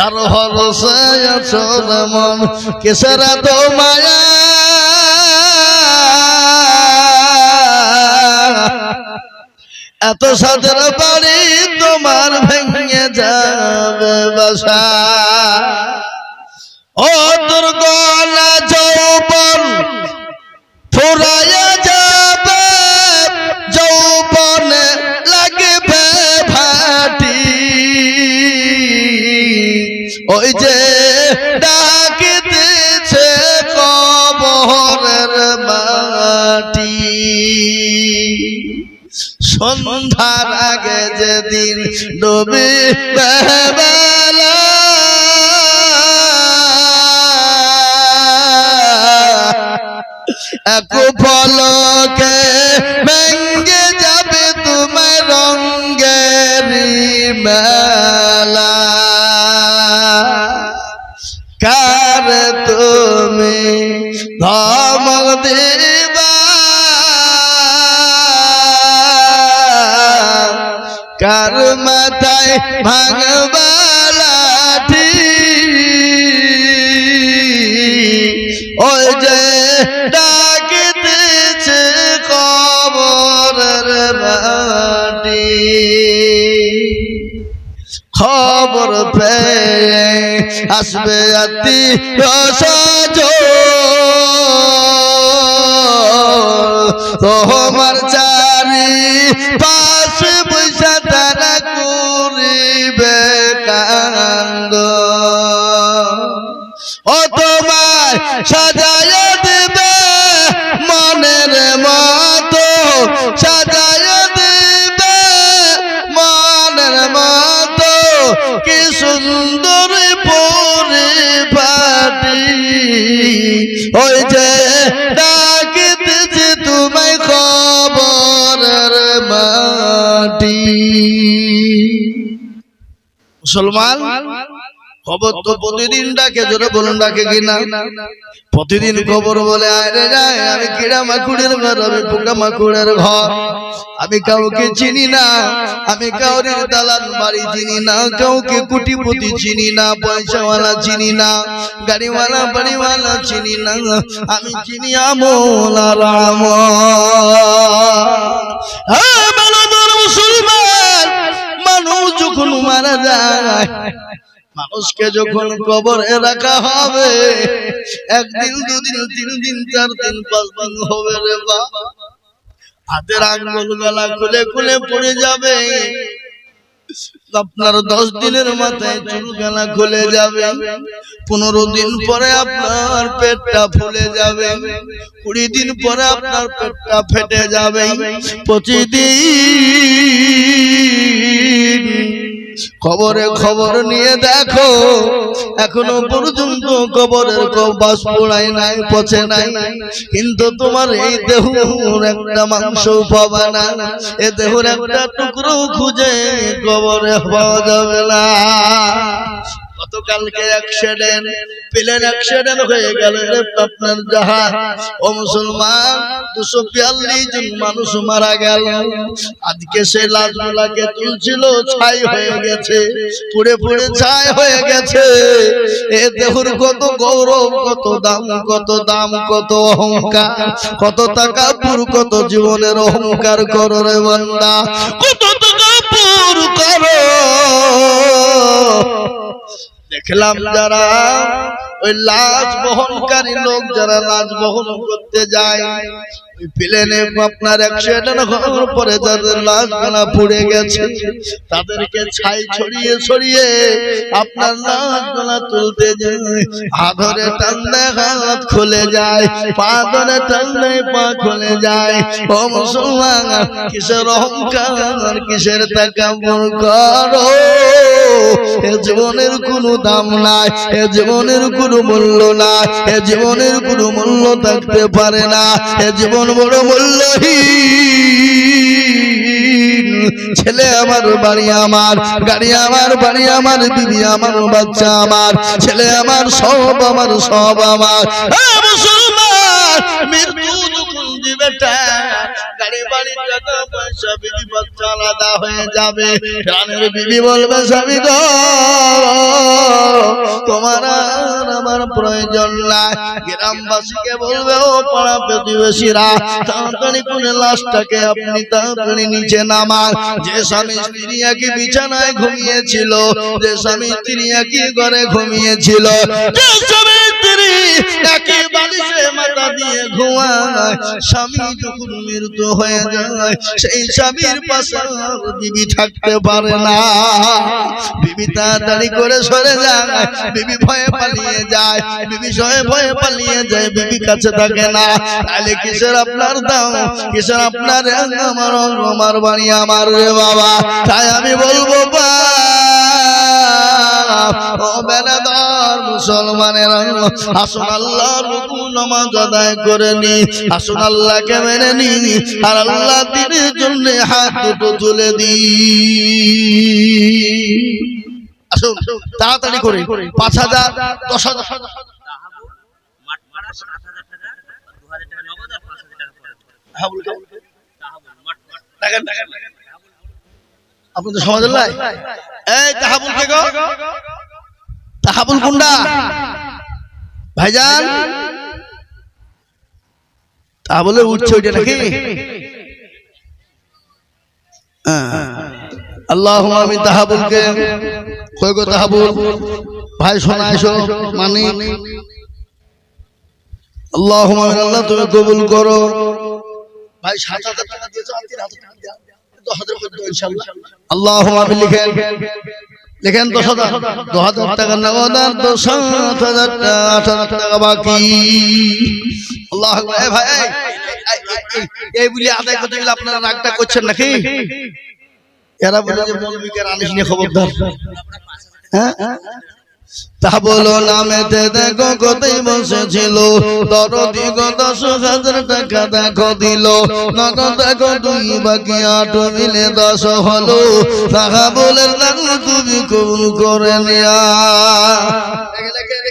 কার ভরসায় আছো মন কেসারা তো মায়া? এত সাদের বাড়ি তোমার ভেঙে যাবে বাসা। ও দুর্গনা ওই যে ডাকিতেছে কবরের মাটি। সন্ধ্যার আগে যেদিন ডুবে বেলা এক ফলকে ভেঙ্গে যাবে তোমার রঙ্গের মেলা। কার তুমি ধমক কার মাথায় ভাঙবা ওই যে ডাকিতেছে কবরের মাটি। খবর পেয়ে আসবে আতি সজ তোমার চারি পাশে বৈশা তারা করিবে কান্দ ও তোমায় সাজায় মুসলমান, খবর তো প্রতিদিন ডাকে, জোরে বলুন ডাকে কিনা প্রতিদিন খবর বলে, আরে যায় আমি কিড়া মাকুড়ের ঘর, আমি পোকা মাকুড়ের ঘর। আমি কাউকে চিনি না, আমি কাউরের দালান বাড়ি চিনি না, কাউকে কুটিপতি চিনি না, পয়সাওয়ালা চিনি না, গাড়িওয়ালা বাড়িওয়ালা চিনি না, আমি চিনি আমল আর হ্যাঁ মুসলমান মানুষ যখন মারা যায়, মানুষকে যখন কবরে রাখা হবে, একদিন, দুদিন, তিন দিন, চার দিন, পাঁচ দিন হবে রে বা হাতের আঙ্গুল গলা খুলে খুলে পড়ে যাবে। আপনার দশ দিনের মাথায় চুলকানা খুলে যাবে। পনেরো দিন পরে আপনার পেটটা ফুলে যাবে। কুড়ি দিন পরে আপনার পেটটা ফেটে যাবে। পঁচিশ দিন খবরে খবর নিয়ে দেখো। এখনও পর্যন্ত খবরের বাস পোড়াই নাই পচে নাই। কিন্তু তোমার এই দেহ একটা মাংস পাবে না। এ দেহর একটা টুকরো খুঁজে খবরে পাওয়া যাবে না। গতকালকে অ্যাক্সিডেন্ট প্লেন অ্যাক্সিডেন্ট হয়ে গেল আপনার জাহাজ। ও মুসলমান, দুশো বিয়াল্লিশ জন মানুষ মারা গেল। আজকে সেই লাশগুলাকে তুলছিল, ছাই হয়ে গেছে, পুড়ে পুড়ে ছাই হয়ে গেছে। এ দেহুর কত গৌরব, কত দাম কত দাম, কত অহংকার, কত টাকা পুর, কত জীবনের অহংকার করো রে বান্দা। কত টাকা পুর করো। দেখলাম যারা ওই লাশ বহনকারী লোক যারা লাশ বহন করতে যায় ওই প্লেনে আপনার অ্যাক্সিডেন্ট হওয়ার পরে যাদের লাশ গলা পুড়ে গেছে তাদেরকে ছাই ছড়িয়ে ছড়িয়ে আপনার লাশ গলা তুলতে যায়। আধরে টানলে হাত খুলে যায় পা ধরে টানলে পা খুলে যায়। ও মুসলমান কিসের অহংকার কিসের তাকাবুর করো? জীবনের কোনো দাম নাই, এ জীবনের কোনো মূল্য নাই, এ জীবনের কোনো মূল্য থাকতে পারে না, এ জীবন বড় মূল্যহীন। ছেলে আমার বাড়ি আমার, গাড়ি আমার বাড়ি আমার, দিদি আমার বাচ্চা আমার, ছেলে আমার সব আমার সব আমার। মৃত্যু যখন দিবে গাড়ি বাড়ি টাকা পয়সা বিবি বাচ্চা আলাদা হয়ে যাবে। প্রাণের বিবি বলবে স্বামী গো। আমার প্রয়োজন নাই। গ্রামবাসীকে বলবে ও পাড়া প্রতিবেশীরা তাড়াতাড়ি করে লাশটাকে আপনি তাড়াতাড়ি নিচে নামান। যে স্বামী স্ত্রী একই বিছানায় ঘুমিয়েছিল যে স্বামী স্ত্রী একই ঘরে ঘুমিয়েছিল। যে স্বামী স্ত্রী একই বালিশে মাথা দিয়ে ঘুমায় স্বামী যখন মৃত্যু হয়ে যায়, সেই স্বামীর পাশে বিবি থাকতে পারে না, বিবি তাড়াতাড়ি করে সরে যায়, বিবি ভয়ে পালিয়ে যায়, বিবি ভয়ে ভয়ে পালিয়ে যায়, বিবি কাছে থাকে না। তাহলে কিসের আপনার দাম? কিসের আপনার আমার আমার বাড়ি, আমার রে বাবা। তাই আমি বলব বা ও বেনাদার মুসলমানের আসুন আল্লাহর হুকুম নামাজ আদায় করে নি। আসুন আল্লাহকে মেনে নি। আর আল্লাহ দিনের জন্য হাত দুটো তুলে দি। আসুন, তাড়াতাড়ি করে। পাঁচ হাজার, দশ হাজার। আপনাদের সমাজের লাই? এই, তাহাবুল কে তাহাবুল কোনটা ভাইজান। তাহাবুলে উঠছে ওইটা নাকি? আল্লাহ আমি তাহাবুলকে। গো তাহাবুল? ভাই শোনা এসো মানি আল্লাহ আল্লাহ তুমি কবুল করো। ভাই সাত হাজার টাকা দিয়েছ আর তিন হাজার টাকা দেয়া। দশ হাজার করে দেবো ইনশাআল্লাহ। আল্লাহ আমি লিখেন। লিখেন দশ হাজার দু হাজার টাকা নগদ আর দশ সাত হাজার টাকা আট হাজার টাকা বাকি। আল্লাহ ভাই এই, বলে আদায় করতে গেলে আপনারা রাগটা করছেন নাকি? এরা বলে যে মৌলবীকে আনিস নিয়ে খবরদার। হ্যাঁ? তা বলো নামেতে দেখো কতই বসেছিল দরদি দশ হাজার টাকা দেখো দিল। নগদ দেখো দুই বাকি আট মিলে দশ হলো। তাহা বলে তুমি কবুল করে নিয়া বেনামি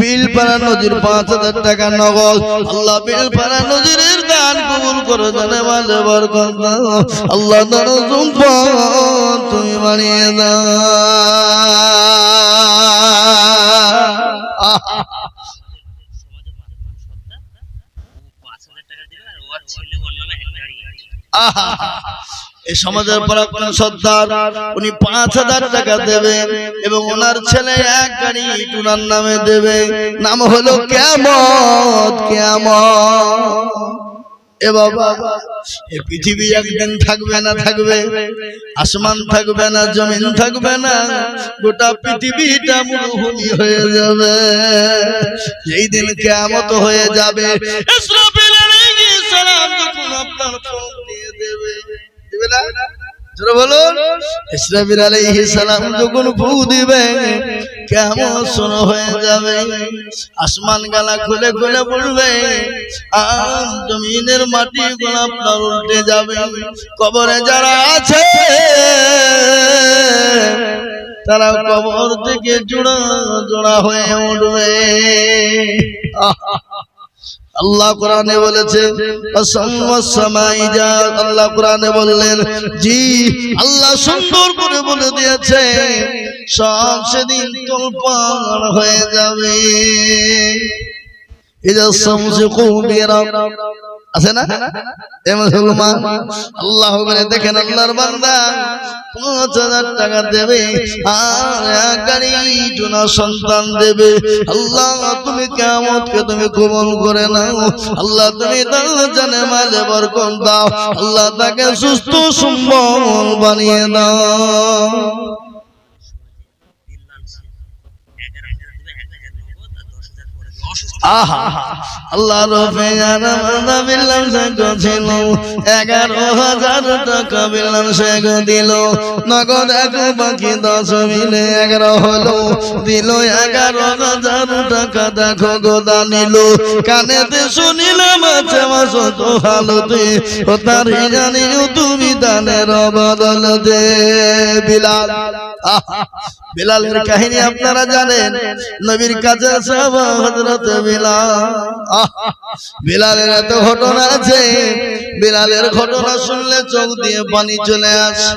বিলপাড়া নদীর পাঁচ হাজার টাকা নগদ। আল্লাহ বিলপাড়া দান বরকত। আল্লাহ দাও। আহা, এই সমাজের পরাক্রম সর্দার, উনি পাঁচ হাজার টাকা দেবে এবং ওনার ছেলে এক নামে দেবে। নাম হলো কেমত কেমত এ বাবা, এ পৃথিবী একদিন থাকবে না থাকবে, আসমান থাকবে না, জমিন থাকবে না, গোটা পৃথিবীটা মরুভূমি হয়ে যাবে। যেই দিন কেমত হয়ে যাবে দেবে না আসমান গালা খুলে খুলে পড়বে আর জমিনের মাটি আপনার উল্টে যাবে। কবরে যারা আছে, তারা কবর থেকে জোড়া জোড়া হয়ে উঠবে। আল্লাহ কোরআনে বলেছে আল্লাহ কোরআনে বললেন, জি, আল্লাহ সুন্দর করে বলে দিয়েছে সব সেদিন তোলপাড় হয়ে যাবে। ইজা শামসু কুবিরাত আছে না? এ মুসলমান আল্লাহ দেখেন আল্লাহর বান্দা পাঁচ হাজার টাকা দেবে আর এক গাড়ি জোনা সন্তান দেবে। আল্লাহ তুমি কেমতকে তুমি কবল করে নাও। আল্লাহ তুমি জানে মাঝে বরকত দাও। আল্লাহ তাকে সুস্থ সম্বল বানিয়ে দাও বিল আনছে এগারো হাজার দিবে এক হাজার নগদ আর দশ হাজার পরে দিবে। অসুস্থ আহা, আল্লাহ ছিল এগারো নগদ দশ মিলে এগারো হলো, দিল এগারো হাজার টাকা, দেখো গোদা নিল কানেতে শুনিলাম আছে মাস তো হালতে ও তার জানিও তুমি দানের বদল দে, বিলাল, আহা বিলালের কাহিনী আপনারা জানেন। নবীর কাছে সব হজরত বিলাল। বিলালের এত ঘটনা আছে। বিলালের ঘটনা শুনলে চোখ দিয়ে পানি চলে আসে।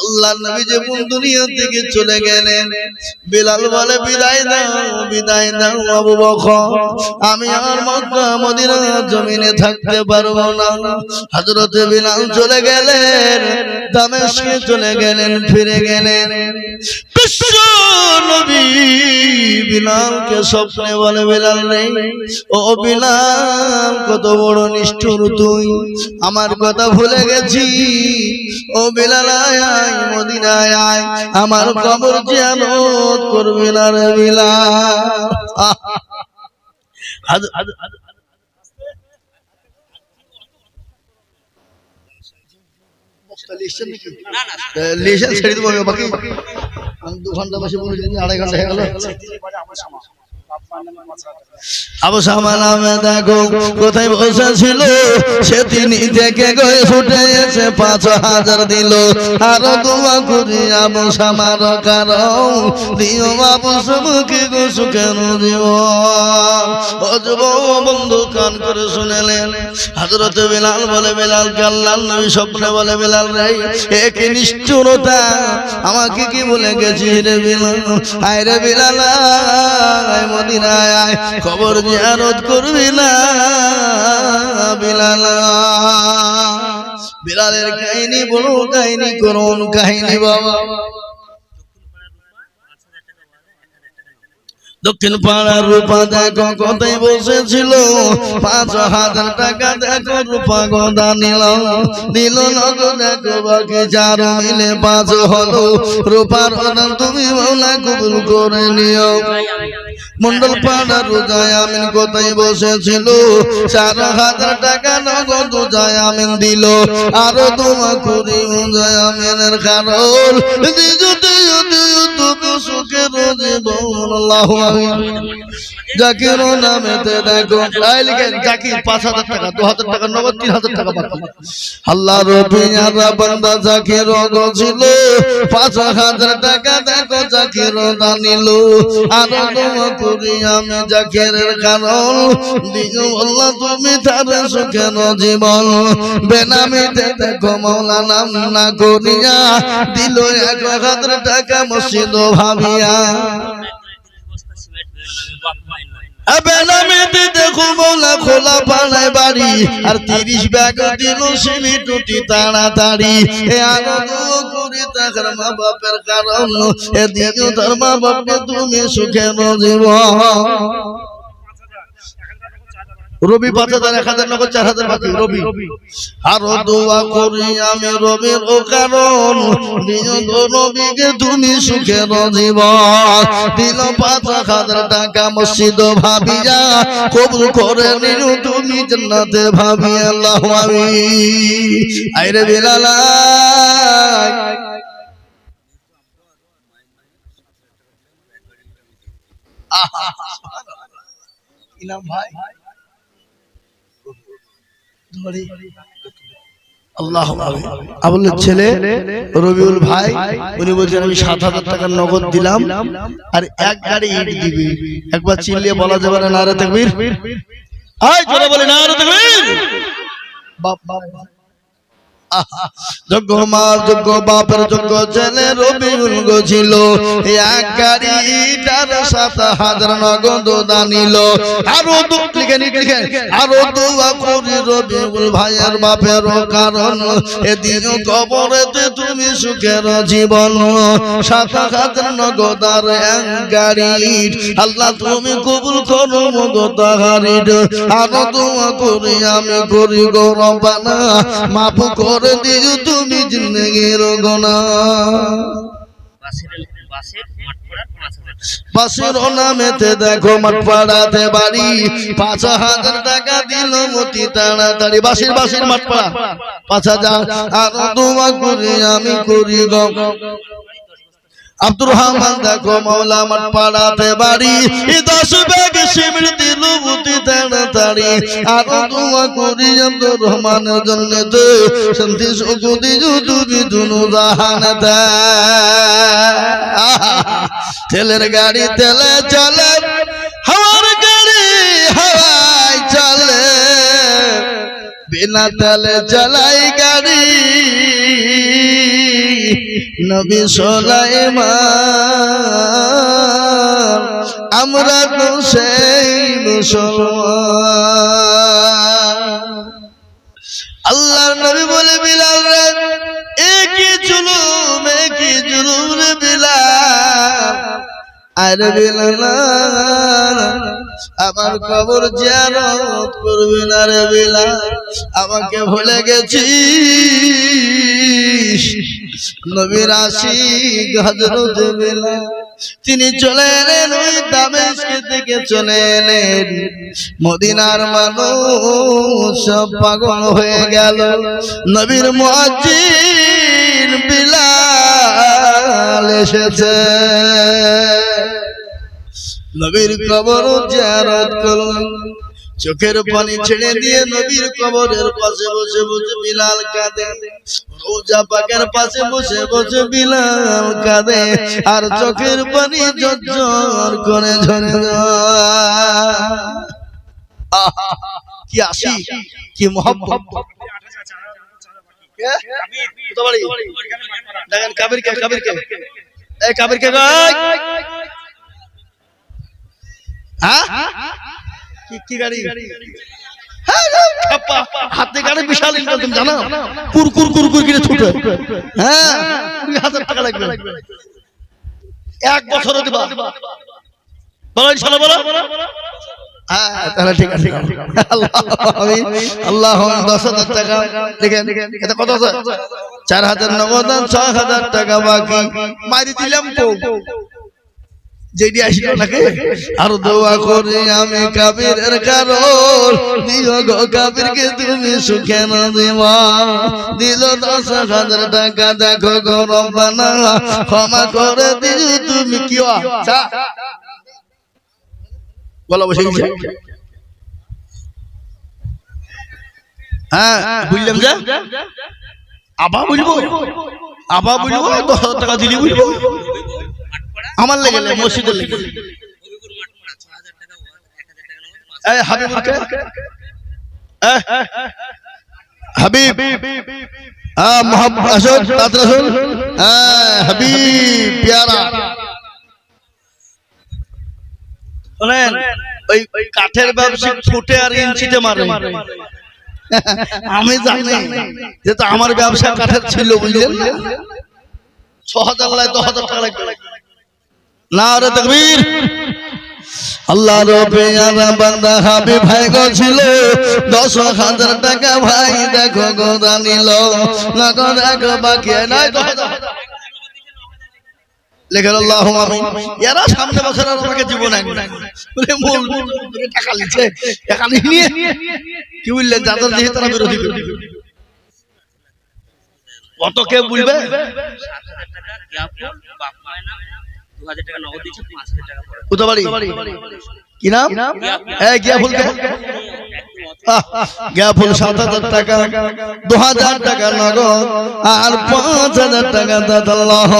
আল্লাহ নবী যে দুনিয়া থেকে চলে গেলেন। বিলাল বলে বিদায় দাও বিদায় দাও আবু বকর। আমি আর মক্কা মদিনা জমিনে থাকতে পারব না। হযরত বিলাল চলে গেলেন। দামেস্কে চলে গেলেন ফিরে গেলেন। বিশ্ব কত বড় তুই আমার কথা ভুলে গেছি ও বিলাল আয় মদিনায় আয় আমার কবর জিয়ারত করবি না রে বিলাল আহ! আদ- আদ- আদ- না না লিশন ছেড়ে দেবো আমি বাকি আমি দু ঘণ্টা বসে বলে দিন আড়াই ঘণ্টা হয়ে গেল আবু সামা নামে দেখো কোথায় বসেছিল সে তিনি থেকে গয়ে ছুটে এসে পাঁচ হাজার দিল। করি আবু সামার কারণ, দিও ও বন্ধু, কান করে শুনেলেন। বিলাল বলে বিলাল কাল্লাল স্বপ্নে বলে, বিলাল আমাকে কি বলে গেছি রে বিলাল? আয় রে বিলাল মদিনায় খবর জিয়ারত করবি না বিলাল। বিলালের কাহিনী বড় কাহিনী করুন কাহিনী বাবা। দক্ষিণ পাড়ার রূপা দেখো কোথায় বসেছিল? পাঁচ হাজার টাকা দেখো রূপা গদা নিল। নিল দেখো বাকি চার মিলে পাঁচ হলো। রূপার অর্ডার তুমি কবুল করে নিও। মন্ডল পাড়া রোজায় আমিন কোথায় বসেছিল? চার হাজার টাকা নগদ রোজায় আমিন দিল। আরও তোমা করি রোজায় আমিনের কারণ। তুমি সুখের জীবন আল্লাহু জাকির নামেতে দেখো। তাই জাকির পাঁচ হাজার টাকা, দু হাজার টাকা নগদ, তিন হাজার টাকা বাকি। আল্লাহ রবিয়ারা বান্দা জাকির ছিল পাঁচ হাজার টাকা দেখো জাকির দানিল। আর করি আমি জাকিরের কারণ আল্লাহ, তুমি তার সুখের জীবন বেনামিতে দেখো মৌলা নাম না করিয়া দিল এক হাজার টাকা মসজিদ ভাবিয়া। খোলা পাড়ায় বাড়ি। আর তিরিশ ব্যাগ দিল সিমি টুটি তাড়াতাড়ি। এ করে তাহার মা বাপের কারণ। এ দিও তার মা বাপকে তুমি সুখে জীব রবি পাঁচ হাজার এক হাজার নগদ চার হাজার বাকি রবি। আরও দোয়া করি আমি রবির ও কারণ রবিকে তুমি সুখের জীবন দিল পাঁচ হাজার টাকা মসজিদ ভাবিয়া কবুল করে নিও তুমি জান্নাতে ভাবি আল্লাহ আমি আইরে বিলালা। ইনাম ভাই। ধরে আল্লাহ আবুলের ছেলে রবিউল ভাই উনি বলছেন আমি সাত হাজার টাকার নগদ দিলাম আর এক গাড়ি ইট দিবি। একবার চিল্লিয়ে বলা যাবে না নারে তকবীর? আয় জোরে বলে নারে তকবীর? বাপ বাপ বাপ। আহা, যোগ্য মা যোগ্য বাপের যোগ্য ছেলে রবিউল গো ছিল। এক গাড়ি হাজার নগদ দানিল আরও দু লিখেন লিখেন আরও দোয়া করি রবিউল ভাইয়ের বাপের কারণ। এদিন তুমি সুখের জীবন। হাজার এক গাড়ি আল্লাহ তুমি কবুল করো মগত আরও দোয়া করি আমি করি গৌরবানা মাফ করে দিও তুমি জিন্দগির গোনা। বাসের নামেতে দেখো মাঠপাড়াতে বাড়ি। পাঁচ হাজার টাকা দিল মতি তাড়াতাড়ি। বাসির বাসির মাঠপাড়া পাঁচ হাজার। আর দোয়া করি আমি করি গো। আব্দুর রহমান দেখো মাওলা মাঠ পাড়াতে বাড়ি। এই দশ ব্যাগ শিবির দিল মতি তাড়াতাড়ি আর দোয়া করি আব্দুর রহমানের জন্য দে। শান্তি দিজু তুমি দুনু জাহান তেলের গাড়ি, তেলে চলে। হাওয়ার গাড়ি হাওয়ায় চলে। বিনা তেলে চালাই গাড়ি। নবী সোলাইমান, আমরা তো সেই মুসলমান। আল্লাহর নবী বলে বিলাল রে একই জুলুম একই জুলুম রে বিলাল? আরে বিলাল আমার কবর জিয়ারত করবি না রে বিলাল আমাকে ভুলে গেছিস। নবীর আশিক হযরত বিলাল তিনি চলে এলেন ওই দামেস্কে থেকে চলে এলেন। মদিনার মানুষ সব পাগল হয়ে গেল। নবীর মুয়াজ্জিন বিলাল এসেছে। নবীর কবর জিয়ারত করলেন চোখের পানি ছেড়ে দিয়ে নবীর কবরের পাশে বসে বসে বিলাল কাঁদে। রোজা পাকের পাশে বসে বসে বিলাল কাঁদে। আর চোখের পানি ঝরঝর করে ঝরে কি আসি কি বাড়ি? দেখেন কাবির কে কাবির কে? এই কাবির কে কি কি গাড়ি? হ্যাঁ, হ্যাঁ, ছাপ্পা। হাতে গাড়ি বিশাল ইনকাম জানো? কুর কুর কুর কুর ছুটে হ্যাঁ কুড়ি হাজার টাকা লাগবে। এক বছরও দিবা। বলো ইনশাল্লাহ বলো। হ্যাঁ তাহলে ঠিক আছে। আল্লাহ দশ হাজার টাকা। এটা কত আছে? চার হাজার নগদ ছয় হাজার টাকা বাকি। মারি দিলাম তো। যেটি আসলো নাকি? আর দোয়া করি আমি কাবিরের কারণ। দিও গো কাবিরকে তুমি সুখে না দিবা দিল দশ হাজার টাকা দেখো গো রব্বানা। ক্ষমা করে দিও তুমি কি বলা বসে হ্যাঁ বুঝলাম যে? আবার বলব আবার বলব দশ হাজার টাকা দিলি বলব পড়া আমার লেগে মসজিদের হাবিবুলকে হাবিব পেয়ারা। শোনেন ওই ওই কাঠের ব্যবসা ফুটে আর ইঞ্চিতে মারে। আমি জানি যেহেতু আমার ব্যবসা কাঠের ছিল বুঝলেন ছ হাজার লাই দশ হাজার টাকা লাগবে না রে তকবীর। আল্লাহ রবে বান্দা হাবি ভাই গো ছিল দশ হাজার টাকা ভাই দেখো গো জানিল নগদ এক বাকি নাই। লেখেন আল্লাহ আমিন। এরা সামনে বছর আর আমাকে জীবন আইন বলে মূল টাকা লিখছে টাকা নিয়ে কি বললেন? যাদের দিয়ে তারা বিরোধী। কত কে বলবে? টাকা উতাবাড়ি কি নাম? হ্যাঁ গিয়া ফুল। গিয়া ফুল সাত হাজার টাকা দু হাজার টাকা নগদ, আর পাঁচ হাজার টাকা দাদাল্লাহ